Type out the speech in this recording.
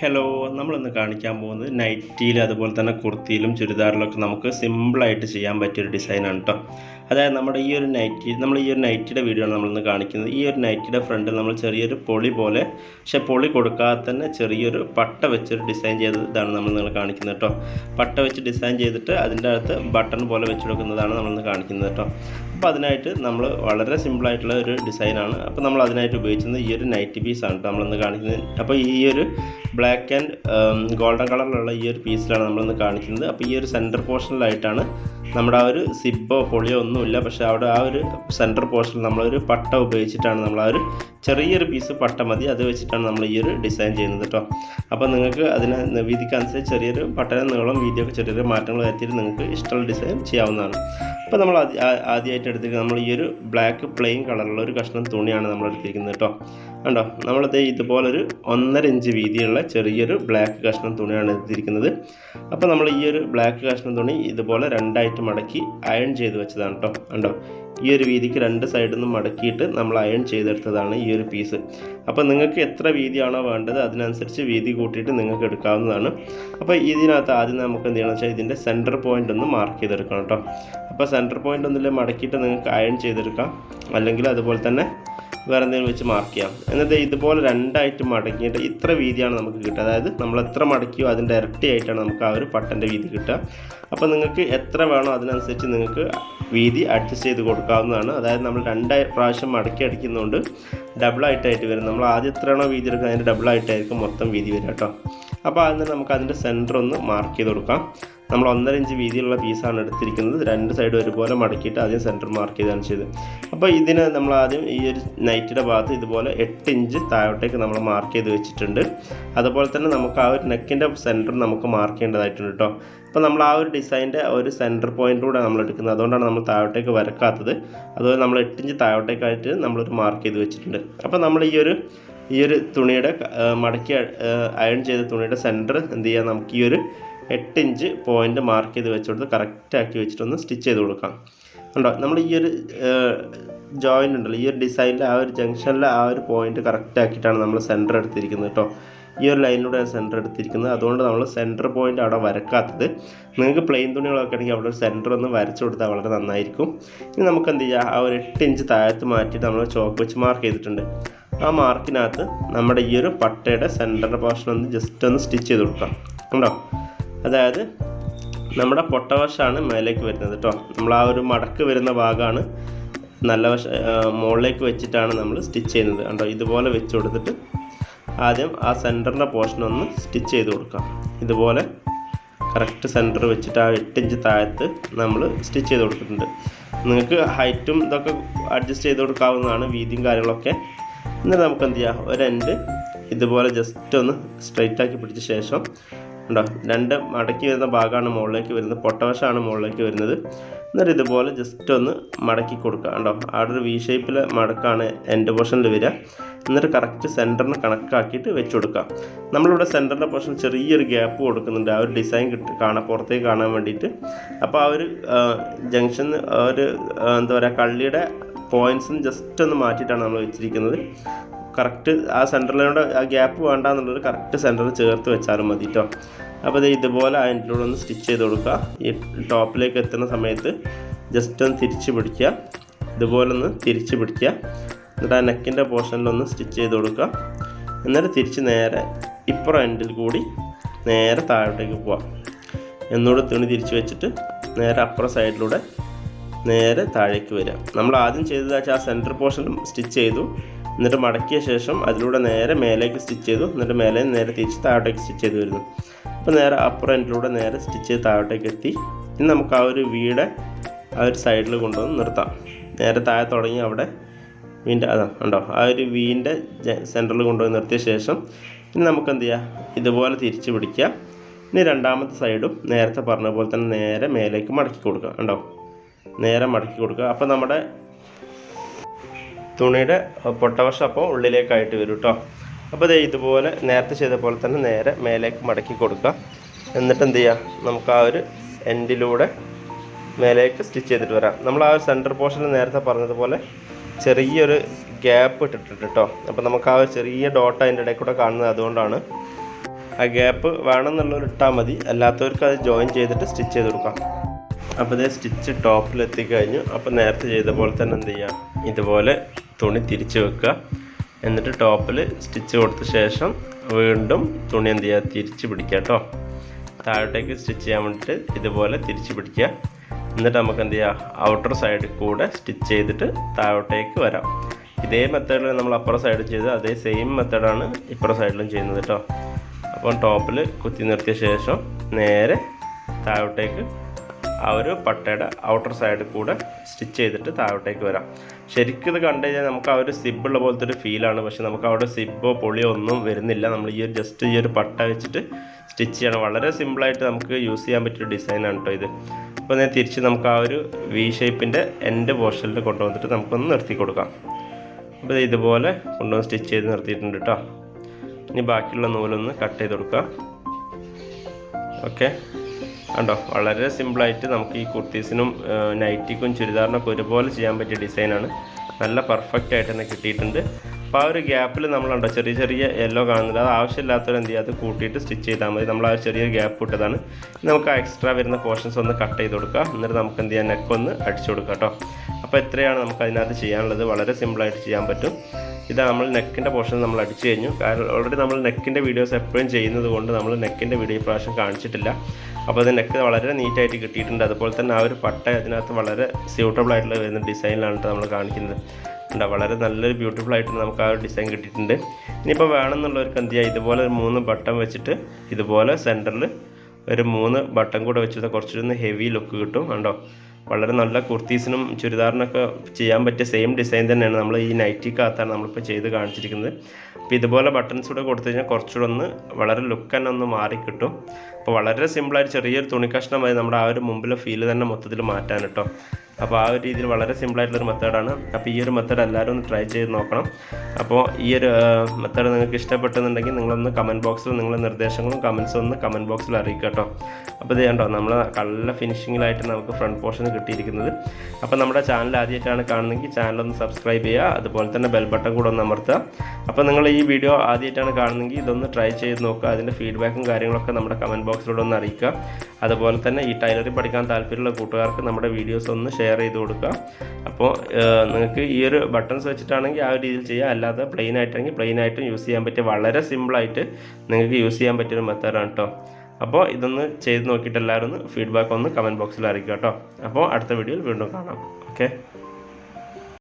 Hello നമ്മളിന്ന് കാണിക്കാൻ പോകുന്നത് നൈറ്റിയിൽ അതുപോലെ തന്നെ കുർത്തിയിലും ചുരിദാറിലൊക്കെ നമുക്ക് സിമ്പിളായിട്ട് ചെയ്യാൻ പറ്റിയൊരു ഡിസൈനാണ് കേട്ടോ അതായത് നമ്മുടെ ഈ ഒരു നൈറ്റി നമ്മൾ ഈ ഒരു നൈറ്റിയുടെ വീഡിയോ ആണ് നമ്മളിന്ന് കാണിക്കുന്നത്. ഈ ഒരു നൈറ്റിയുടെ ഫ്രണ്ടിൽ നമ്മൾ ചെറിയൊരു പൊളി പോലെ പക്ഷേ പൊളി കൊടുക്കാതെ തന്നെ ചെറിയൊരു പട്ട വെച്ചൊരു ഡിസൈൻ ചെയ്തതാണ് നമ്മൾ നിങ്ങൾ കാണിക്കുന്നത് കേട്ടോ പട്ട വെച്ച് ഡിസൈൻ ചെയ്തിട്ട് അതിന്റെ അകത്ത് ബട്ടൺ പോലെ വെച്ച് കൊടുക്കുന്നതാണ് നമ്മളിന്ന് കാണിക്കുന്നത് കേട്ടോ അപ്പോൾ അതിനായിട്ട് നമ്മൾ വളരെ സിമ്പിളായിട്ടുള്ള ഒരു ഡിസൈനാണ് അപ്പോൾ നമ്മൾ അതിനായിട്ട് ഉപയോഗിക്കുന്നത് ഈ ഒരു നൈറ്റി പീസാണ് കേട്ടോ നമ്മളിന്ന് കാണിക്കുന്നത്. അപ്പോൾ ഈ ഒരു ബ്ലാക്ക് ആൻഡ് ഗോൾഡൻ കളറിലുള്ള ഈ ഒരു പീസിലാണ് നമ്മളിന്ന് കാണിക്കുന്നത്. അപ്പോൾ ഈ ഒരു സെന്റർ പോർഷനിലായിട്ടാണ് നമ്മുടെ ആ ഒരു സിബോ പൊളിയോ ഒന്നുമില്ല. പക്ഷേ അവിടെ ആ ഒരു സെന്റർ പോർഷനിൽ നമ്മളൊരു പട്ട ഉപയോഗിച്ചിട്ടാണ് നമ്മൾ ആ ഒരു ചെറിയൊരു പീസ് പട്ട മതി. അത് വെച്ചിട്ടാണ് നമ്മൾ ഈ ഒരു ഡിസൈൻ ചെയ്യുന്നത് കേട്ടോ അപ്പോൾ നിങ്ങൾക്ക് അതിന് വീതിക്കനുസരിച്ച് ചെറിയൊരു പട്ടന നീളം വീതിയൊക്കെ ചെറിയൊരു മാറ്റങ്ങൾ വരുത്തിയിട്ട് നിങ്ങൾക്ക് ഇഷ്ടമുള്ള ഡിസൈൻ ചെയ്യാവുന്നതാണ്. അപ്പോൾ നമ്മൾ ആദ്യ- ആദ്യമായിട്ട് എടുത്തിരിക്കുന്നത് നമ്മൾ ഈ ഒരു ബ്ലാക്ക് പ്ലെയിൻ കളറുള്ള ഒരു കഷ്ണം തുണിയാണ് നമ്മൾ എടുത്തിരിക്കുന്നത് കേട്ടോ. കണ്ടോ? നമ്മളിത് ഇതുപോലൊരു ഒന്നര ഇഞ്ച് വീതിയുള്ള ചെറിയൊരു ബ്ലാക്ക് കഷ്ണം തുണിയാണ് എടുത്തിരിക്കുന്നത്. അപ്പോൾ നമ്മൾ ഈ ഒരു ബ്ലാക്ക് കഷ്ണം തുണി ഇതുപോലെ രണ്ടായിട്ട് മടക്കി അയൺ ചെയ്ത് വെച്ചതാണ് കേട്ടോ. കണ്ടോ? ഈ ഒരു വീതിക്ക് രണ്ട് സൈഡിൽ നിന്ന് മടക്കിയിട്ട് നമ്മൾ അയൺ ചെയ്തെടുത്തതാണ് ഈ ഒരു പീസ് അപ്പോൾ നിങ്ങൾക്ക് എത്ര വീതിയാണോ വേണ്ടത് അതിനനുസരിച്ച് വീതി കൂട്ടിയിട്ട് നിങ്ങൾക്ക് എടുക്കാവുന്നതാണ്. അപ്പോൾ ഇതിനകത്ത് ആദ്യം നമുക്ക് എന്ത് ചെയ്യണം വെച്ചാൽ ഇതിന്റെ സെന്റർ പോയിന്റ് ഒന്ന് മാർക്ക് ചെയ്തെടുക്കണം കേട്ടോ. അപ്പോൾ സെന്റർ പോയിന്റ് ഒന്നിൽ മടക്കിയിട്ട് നിങ്ങൾക്ക് അയൺ ചെയ്തെടുക്കാം. അല്ലെങ്കിൽ അതുപോലെ തന്നെ വേറെ എന്തെങ്കിലും വെച്ച് മാർക്ക് ചെയ്യാം. എന്നിട്ട് ഇതുപോലെ രണ്ടായിട്ട് മടക്കിയിട്ട് ഇത്ര വീതിയാണ് നമുക്ക് കിട്ടുക. അതായത് നമ്മൾ എത്ര മടക്കിയോ അതിന്റെ ഇരട്ടിയായിട്ടാണ് നമുക്ക് ആ ഒരു പട്ടന്റെ വീതി കിട്ടുക. അപ്പോൾ നിങ്ങൾക്ക് എത്ര വേണോ അതിനനുസരിച്ച് നിങ്ങൾക്ക് വീതി അഡ്ജസ്റ്റ് ചെയ്ത് കൊടുക്കാവുന്നതാണ്. അതായത് നമ്മൾ രണ്ടായി പ്രാവശ്യം മടക്കി അടിക്കുന്നതുകൊണ്ട് ഡബിളായിട്ടായിട്ട് വരും. നമ്മൾ ആദ്യം എത്രയാണോ വീതി എടുക്കുക അതിന്റെ ഡബിളായിട്ടായിരിക്കും മൊത്തം വീതി വരിക കേട്ടോ. അപ്പോൾ അതിന് നമുക്ക് അതിന്റെ സെന്റർ ഒന്ന് മാർക്ക് ചെയ്ത് കൊടുക്കാം. നമ്മൾ ഒന്നര ഇഞ്ച് വീതിയിലുള്ള പീസാണ് എടുത്തിരിക്കുന്നത്. രണ്ട് സൈഡ് ഒരുപോലെ മടക്കിയിട്ട് ആദ്യം സെന്റർ മാർക്ക് ചെയ്താണ് ചെയ്ത് അപ്പോൾ ഇതിന് നമ്മൾ ആദ്യം ഈ ഒരു നൈറ്റിയുടെ ഭാഗത്ത് ഇതുപോലെ എട്ട് ഇഞ്ച് താഴോട്ടേക്ക് നമ്മൾ മാർക്ക് ചെയ്ത് വെച്ചിട്ടുണ്ട്. അതുപോലെ തന്നെ നമുക്ക് ആ ഒരു നെക്കിന്റെ സെന്റർ നമുക്ക് മാർക്ക് ചെയ്യേണ്ടതായിട്ടുണ്ട് കേട്ടോ അപ്പോൾ നമ്മൾ ആ ഒരു ഡിസൈന്റെ ഒരു സെന്റർ പോയിന്റിലൂടെ നമ്മൾ എടുക്കുന്നത്. അതുകൊണ്ടാണ് നമ്മൾ താഴോട്ടേക്ക് വരക്കാത്തത്. അതുപോലെ നമ്മൾ എട്ട് ഇഞ്ച് താഴോട്ടേക്കായിട്ട് നമ്മളൊരു മാർക്ക് ചെയ്ത് വെച്ചിട്ടുണ്ട്. അപ്പോൾ നമ്മൾ ഈ ഒരു ഈ ഒരു തുണിയുടെ മടക്കി അയൺ ചെയ്ത തുണിയുടെ സെന്റർ എന്ത് ചെയ്യുക നമുക്ക് ഈ ഒരു എട്ട് ഇഞ്ച് പോയിന്റ് മാർക്ക് ചെയ്ത് വെച്ച് ആക്കി വെച്ചിട്ടൊന്ന് സ്റ്റിച്ച് ചെയ്ത് കൊടുക്കാം. ഉണ്ടോ നമ്മൾ ഈ ഒരു ജോയിന്റ് ഉണ്ടല്ലോ ഈ ഒരു ഡിസൈനിൽ ആ ഒരു ജംഗ്ഷനിലെ ആ ഒരു പോയിന്റ് കറക്റ്റ് ആക്കിയിട്ടാണ് നമ്മൾ സെന്റർ എടുത്തിരിക്കുന്നത് കേട്ടോ ഈ ഒരു ലൈനിലൂടെ സെന്റർ എടുത്തിരിക്കുന്നത്. അതുകൊണ്ട് നമ്മൾ സെന്റർ പോയിന്റ് അവിടെ വരക്കാത്തത് നിങ്ങൾക്ക് പ്ലെയിൻ തുണികളൊക്കെ ആണെങ്കിൽ അവിടെ ഒരു സെന്റർ ഒന്ന് വരച്ചു കൊടുത്താൽ വളരെ നന്നായിരിക്കും. ഇനി നമുക്ക് എന്ത് ചെയ്യാം? ആ ഒരു എട്ട് ഇഞ്ച് താഴത്ത് മാറ്റിയിട്ട് നമ്മൾ ചോക്ക് വെച്ച് മാർക്ക് ചെയ്തിട്ടുണ്ട്. ആ മാർക്കിനകത്ത് നമ്മുടെ ഈ ഒരു പട്ടയുടെ സെന്ററിന്റെ പോർഷൻ ഒന്ന് ജസ്റ്റ് ഒന്ന് സ്റ്റിച്ച് ചെയ്ത് കൊടുക്കാം. ഉണ്ടോ അതായത് നമ്മുടെ പൊട്ടവശമാണ് മേലേക്ക് വരുന്നത് കേട്ടോ നമ്മൾ ആ ഒരു മടക്ക് വരുന്ന ഭാഗമാണ് നല്ല വശ മുകളിലേക്ക് വെച്ചിട്ടാണ് നമ്മൾ സ്റ്റിച്ച് ചെയ്യുന്നത്. കണ്ടോ? ഇതുപോലെ വെച്ച് കൊടുത്തിട്ട് ആദ്യം ആ സെന്ററിന്റെ പോർഷൻ ഒന്ന് സ്റ്റിച്ച് ചെയ്ത് കൊടുക്കാം. ഇതുപോലെ കറക്റ്റ് സെന്റർ വെച്ചിട്ട് ആ എട്ട് ഇഞ്ച് താഴത്ത് നമ്മൾ സ്റ്റിച്ച് ചെയ്ത് കൊടുത്തിട്ടുണ്ട്. നിങ്ങൾക്ക് ഹൈറ്റും ഇതൊക്കെ അഡ്ജസ്റ്റ് ചെയ്ത് കൊടുക്കാവുന്നതാണ് വീതിയും കാര്യങ്ങളൊക്കെ. എന്നിട്ട് നമുക്ക് എന്ത് ചെയ്യാം? ഒരു എൻഡ് ഇതുപോലെ ജസ്റ്റ് ഒന്ന് സ്ട്രൈറ്റ് ആക്കി പിടിച്ച ശേഷം ഉണ്ടോ? രണ്ട് മടക്കി വരുന്ന ഭാഗമാണ് മുകളിലേക്ക് വരുന്നത്. പൊട്ടവശമാണ് മുകളിലേക്ക് വരുന്നത്. എന്നിട്ട് ഇതുപോലെ ജസ്റ്റ് ഒന്ന് മടക്കി കൊടുക്കുക. കണ്ടോ? അവിടെ ഒരു വി ഷേപ്പിൽ മടക്കാണ് എൻഡ് പോർഷനിൽ വരിക. എന്നിട്ട് കറക്റ്റ് സെന്ററിന് കണക്കാക്കിയിട്ട് വെച്ച് കൊടുക്കുക. നമ്മളിവിടെ സെന്ററിന്റെ പോർഷൻ ചെറിയൊരു ഗ്യാപ്പ് കൊടുക്കുന്നുണ്ട്. ആ ഒരു ഡിസൈൻ കിട്ടി കാണാൻ പുറത്തേക്ക് കാണാൻ വേണ്ടിയിട്ട്. അപ്പോൾ ആ ഒരു ജംഗ്ഷൻ ഒരു എന്താ പറയുക കള്ളിയുടെ പോയിന്റ്സും ജസ്റ്റ് ഒന്ന് മാറ്റിയിട്ടാണ് നമ്മൾ വെച്ചിരിക്കുന്നത്. കറക്റ്റ് ആ സെന്ററിലൂടെ ആ ഗ്യാപ്പ് വേണ്ട എന്നുള്ളത് കറക്റ്റ് സെന്ററിൽ ചേർത്ത് വെച്ചാലും മതി കേട്ടോ അപ്പോൾ ഇത് ഇതുപോലെ അതിന്റെ ഒന്ന് സ്റ്റിച്ച് ചെയ്ത് കൊടുക്കുക. ഈ ടോപ്പിലേക്ക് എത്തുന്ന സമയത്ത് ജസ്റ്റ് ഒന്ന് തിരിച്ച് പിടിക്കുക. ഇതുപോലെ ഒന്ന് തിരിച്ച് പിടിക്കുക. എന്നിട്ട് ആ നെക്കിന്റെ പോർഷനിലൊന്ന് സ്റ്റിച്ച് ചെയ്ത് കൊടുക്കുക. എന്നിട്ട് തിരിച്ച് നേരെ ഇപ്പുറം എൻഡിൽ കൂടി നേരെ താഴോട്ടേക്ക് പോവാം. എന്നോട് തുണി തിരിച്ച് വെച്ചിട്ട് നേരെ അപ്പുറം സൈഡിലൂടെ നേരെ താഴേക്ക് വരിക. നമ്മൾ ആദ്യം ചെയ്തത് വെച്ചാൽ ആ സെന്റർ പോർഷനും സ്റ്റിച്ച് ചെയ്തു. എന്നിട്ട് മടക്കിയ ശേഷം അതിലൂടെ നേരെ മേലേക്ക് സ്റ്റിച്ച് ചെയ്തു. എന്നിട്ട് മേലെ നേരെ തിരിച്ച് താഴോട്ടേക്ക് സ്റ്റിച്ച് ചെയ്ത് വരുന്നു. അപ്പോൾ നേരെ അപ്പുറം എൻഡിലൂടെ നേരെ സ്റ്റിച്ച് ചെയ്ത് താഴോട്ടേക്ക് എത്തി. ഇനി നമുക്ക് ആ ഒരു വീട് ആ ഒരു സൈഡിൽ കൊണ്ടുവന്ന് നിർത്താം. നേരെ താഴെ തുടങ്ങി അവിടെ വീന്റെ അതാ ഉണ്ടോ ആ ഒരു വീന്റെ സെന്ററിൽ കൊണ്ടുവന്ന് നിർത്തിയ ശേഷം ഇനി നമുക്ക് എന്ത് ചെയ്യാം? ഇതുപോലെ തിരിച്ച് പിടിക്കുക ഇനി രണ്ടാമത്തെ സൈഡും നേരത്തെ പറഞ്ഞ പോലെ തന്നെ നേരെ മേലേക്ക് മടക്കി കൊടുക്കുക ഉണ്ടോ നേരെ മടക്കി കൊടുക്കുക. അപ്പോൾ നമ്മുടെ തുണിയുടെ പൊട്ടവശം അപ്പോൾ ഉള്ളിലേക്കായിട്ട് വരും കേട്ടോ അപ്പോൾ ദേ ഇതുപോലെ നേരത്തെ ചെയ്ത പോലെ തന്നെ നേരെ മേലേക്ക് മടക്കി കൊടുക്കുക. എന്നിട്ട് എന്ത് ചെയ്യുക? നമുക്ക് ആ ഒരു എൻഡിലൂടെ മേലേക്ക് സ്റ്റിച്ച് ചെയ്തിട്ട് വരാം. നമ്മൾ ആ സെന്റർ പോർഷൻ നേരത്തെ പറഞ്ഞതുപോലെ ചെറിയൊരു ഗ്യാപ്പ് ഇട്ടിട്ടുണ്ട് കേട്ടോ അപ്പോൾ നമുക്ക് ആ ഒരു ചെറിയ ഡോട്ട് അതിന്റെ ഇടയിൽ കൂടെ കാണുന്നത് അതുകൊണ്ടാണ്. ആ ഗ്യാപ്പ് വേണമെന്നുള്ളവർ ഇട്ടാൽ മതി. അല്ലാത്തവർക്ക് അത് ജോയിൻ ചെയ്തിട്ട് സ്റ്റിച്ച് ചെയ്ത് കൊടുക്കാം. അപ്പോൾ ഇതേ സ്റ്റിച്ച് ടോപ്പിൽ എത്തിക്കഴിഞ്ഞു. അപ്പോൾ നേരത്തെ ചെയ്ത പോലെ തന്നെ എന്ത് ചെയ്യാം? ഇതുപോലെ തുണി തിരിച്ച് വെക്കുക. എന്നിട്ട് ടോപ്പിൽ സ്റ്റിച്ച് കൊടുത്ത ശേഷം വീണ്ടും തുണി എന്ത് ചെയ്യുക തിരിച്ച് പിടിക്കുക കേട്ടോ. താഴോട്ടേക്ക് സ്റ്റിച്ച് ചെയ്യാൻ വേണ്ടിയിട്ട് ഇതുപോലെ തിരിച്ച് പിടിക്കുക. എന്നിട്ട് നമുക്ക് എന്ത് ചെയ്യുക ഔട്ടർ സൈഡിൽ കൂടെ സ്റ്റിച്ച് ചെയ്തിട്ട് താഴോട്ടേക്ക് വരാം. ഇതേ മെത്തേഡിൽ നമ്മൾ അപ്പുറ സൈഡിൽ ചെയ്ത് അതേ സെയിം മെത്തേഡാണ് ഇപ്പുറ സൈഡിലും ചെയ്യുന്നത് കേട്ടോ. അപ്പം ടോപ്പിൽ കുത്തി നിർത്തിയ ശേഷം നേരെ താഴോട്ടേക്ക് ആ ഒരു പട്ടയുടെ ഔട്ടർ സൈഡ് കൂടെ സ്റ്റിച്ച് ചെയ്തിട്ട് താഴോട്ടേക്ക് വരാം. ശരിക്കും ഇത് കണ്ടു കഴിഞ്ഞാൽ നമുക്ക് ആ ഒരു സിബുള്ള പോലത്തെ ഒരു ഫീലാണ് പക്ഷെ നമുക്ക് അവിടെ സിബോ പൊളിയോ ഒന്നും വരുന്നില്ല. നമ്മൾ ഈ ഒരു ജസ്റ്റ് ഈ ഒരു പട്ട വെച്ചിട്ട് സ്റ്റിച്ച് ചെയ്യണം. വളരെ സിമ്പിളായിട്ട് നമുക്ക് യൂസ് ചെയ്യാൻ പറ്റിയ ഡിസൈനാണ് കേട്ടോ ഇത്. അപ്പോൾ ഞാൻ തിരിച്ച് നമുക്ക് ആ ഒരു വി ഷേപ്പിന്റെ എൻഡ് പോർഷനിൽ കൊണ്ടുവന്നിട്ട് നമുക്കൊന്ന് നിർത്തി കൊടുക്കാം. അപ്പോൾ ഇതുപോലെ കൊണ്ടുവന്ന് സ്റ്റിച്ച് ചെയ്ത് നിർത്തിയിട്ടുണ്ട് കേട്ടോ ഇനി ബാക്കിയുള്ള നൂലൊന്ന് കട്ട് ചെയ്ത് കൊടുക്കാം. ഓക്കെ കണ്ടോ? വളരെ സിമ്പിളായിട്ട് നമുക്ക് ഈ കുർത്തീസിനും നൈറ്റിക്കും ചുരിദാറിനൊക്കെ ഒരുപോലെ ചെയ്യാൻ പറ്റിയ ഡിസൈനാണ്. നല്ല പെർഫെക്റ്റ് ആയിട്ട് തന്നെ കിട്ടിയിട്ടുണ്ട്. അപ്പോൾ ആ ഒരു ഗ്യാപ്പിൽ നമ്മളുണ്ടോ ചെറിയ ചെറിയ യെല്ലോ കാണുന്നില്ല അത് ആവശ്യമില്ലാത്തവർ എന്ത് ചെയ്യുക അത് കൂട്ടിയിട്ട് സ്റ്റിച്ച് ചെയ്താൽ മതി. നമ്മൾ ആ ഒരു ചെറിയ ഗ്യാപ്പ് ഇട്ടതാണ്. നമുക്ക് ആ എക്സ്ട്രാ വരുന്ന പോർഷൻസ് ഒന്ന് കട്ട് ചെയ്ത് കൊടുക്കുക എന്നിട്ട് നമുക്ക് എന്ത് ചെയ്യാം നെക്ക് ഒന്ന് അടിച്ചു കൊടുക്കുക കേട്ടോ. അപ്പോൾ എത്രയാണ് നമുക്ക് അതിനകത്ത് ചെയ്യാനുള്ളത്. വളരെ സിമ്പിളായിട്ട് ചെയ്യാൻ പറ്റും. ഇതാ നമ്മൾ നെക്കിന്റെ പോർഷൻ നമ്മൾ അടിച്ചു കഴിഞ്ഞു. കാരണം ഓൾറെഡി നമ്മൾ നെക്കിന്റെ വീഡിയോസ് എപ്പോഴും ചെയ്യുന്നത് കൊണ്ട് നമ്മൾ നെക്കിന്റെ വീഡിയോ പ്രാവശ്യം കാണിച്ചിട്ടില്ല. അപ്പോൾ അത് നെക്ക് വളരെ നീറ്റായിട്ട് കിട്ടിയിട്ടുണ്ട്. അതുപോലെ തന്നെ ആ ഒരു പട്ട അതിനകത്ത് വളരെ സ്യൂട്ടബിൾ ആയിട്ടുള്ള വരുന്ന ഡിസൈനിലാണ് കേട്ടോ നമ്മൾ കാണിക്കുന്നത്. ഉണ്ടാ വളരെ നല്ലൊരു ബ്യൂട്ടിഫുൾ ആയിട്ട് നമുക്ക് ആ ഒരു ഡിസൈൻ കിട്ടിയിട്ടുണ്ട്. ഇനിയിപ്പോൾ വേണമെന്നുള്ളവർക്ക് എന്ത് ചെയ്യുക ഇതുപോലെ ഒരു മൂന്ന് ബട്ടൺ വെച്ചിട്ട് ഇതുപോലെ സെന്ററിൽ ഒരു മൂന്ന് ബട്ടൺ കൂടെ വെച്ചിട്ട് കുറച്ചൊന്ന് ഹെവി ലുക്ക് കിട്ടും. കണ്ടോ വളരെ നല്ല കുർത്തീസിനും ചുരിദാറിനൊക്കെ ചെയ്യാൻ പറ്റിയ സെയിം ഡിസൈൻ തന്നെയാണ് നമ്മൾ ഈ നൈറ്റിക്കകത്താണ് നമ്മളിപ്പോൾ ചെയ്ത് കാണിച്ചിരിക്കുന്നത്. അപ്പോൾ ഇതുപോലെ ബട്ടൺസ് കൂടെ കൊടുത്തു കഴിഞ്ഞാൽ കുറച്ചുകൂടെ ഒന്ന് വളരെ ലുക്ക് തന്നെ ഒന്ന് മാറി കിട്ടും. അപ്പോൾ വളരെ സിമ്പിളായിട്ട് ചെറിയൊരു തുണി കഷ്ണം മതി. നമ്മുടെ ആ ഒരു മുമ്പിലെ ഫീൽ തന്നെ മൊത്തത്തിൽ മാറ്റാൻ കേട്ടോ. അപ്പോൾ ആ ഒരു രീതിയിൽ വളരെ സിമ്പിൾ ആയിട്ടുള്ള സിമ്പിളായിട്ടുള്ളൊരു മെത്തേഡാണ് അപ്പോൾ ഈ ഒരു മെത്തേഡ് എല്ലാവരും ഒന്ന് ട്രൈ ചെയ്ത് നോക്കണം. അപ്പോൾ ഈ ഒരു മെത്തേഡ് നിങ്ങൾക്ക് ഇഷ്ടപ്പെട്ടെന്നുണ്ടെങ്കിൽ നിങ്ങളൊന്ന് കമന്റ് ബോക്സിൽ നിങ്ങളുടെ നിർദ്ദേശങ്ങളും കമൻസും ഒന്ന് കമന്റ് ബോക്സിൽ അറിയിക്കുക കേട്ടോ. അപ്പോൾ ഇത് കണ്ടോ നമ്മൾ നല്ല ഫിനിഷിങ്ങിലായിട്ട് നമുക്ക് ഫ്രണ്ട് പോർഷൻ കിട്ടിയിരിക്കുന്നത്. അപ്പോൾ നമ്മുടെ ചാനൽ ആദ്യമായിട്ടാണ് കാണുന്നതെങ്കിൽ ചാനൽ ഒന്ന് സബ്സ്ക്രൈബ് ചെയ്യുക അതുപോലെ തന്നെ ബെൽ ബട്ടൺ കൂടെ ഒന്ന് അമർത്തുക. അപ്പോൾ നിങ്ങൾ ഈ വീഡിയോ ആദ്യമായിട്ടാണ് കാണുന്നതെങ്കിൽ ഇതൊന്ന് ട്രൈ ചെയ്ത് നോക്കുക. അതിന്റെ ഫീഡ്ബാക്കും കാര്യങ്ങളൊക്കെ നമ്മുടെ കമന്റ് ബോക്സിലൂടെ ഒന്ന് അറിയിക്കുക. അതുപോലെ തന്നെ ഈ ടൈലറിംഗ് പഠിക്കാൻ താല്പര്യമുള്ള കൂട്ടുകാർക്ക് നമ്മുടെ വീഡിയോസ് ഒന്ന് ഷെയർ ചെയ്ത് കൊടുക്കുക അപ്പോൾ നിങ്ങൾക്ക് ഈ ഒരു ബട്ടൺസ് വെച്ചിട്ടാണെങ്കിൽ ആ ഒരു രീതിയിൽ ചെയ്യുക അല്ലാതെ പ്ലെയിൻ ആയിട്ടാണെങ്കിൽ പ്ലെയിൻ ആയിട്ടും യൂസ് ചെയ്യാൻ പറ്റിയ വളരെ സിമ്പിളായിട്ട് നിങ്ങൾക്ക് യൂസ് ചെയ്യാൻ പറ്റിയൊരു മെത്തേഡാണ് കേട്ടോ അപ്പോൾ ഇതൊന്ന് ചെയ്ത് നോക്കിയിട്ട് എല്ലാവരും ഒന്ന് ഫീഡ്ബാക്ക് ഒന്ന് കമന്റ് ബോക്സിൽ അറിയിക്കുക കേട്ടോ അപ്പോൾ അടുത്ത വീഡിയോയിൽ വീണ്ടും കാണാം. ഓക്കെ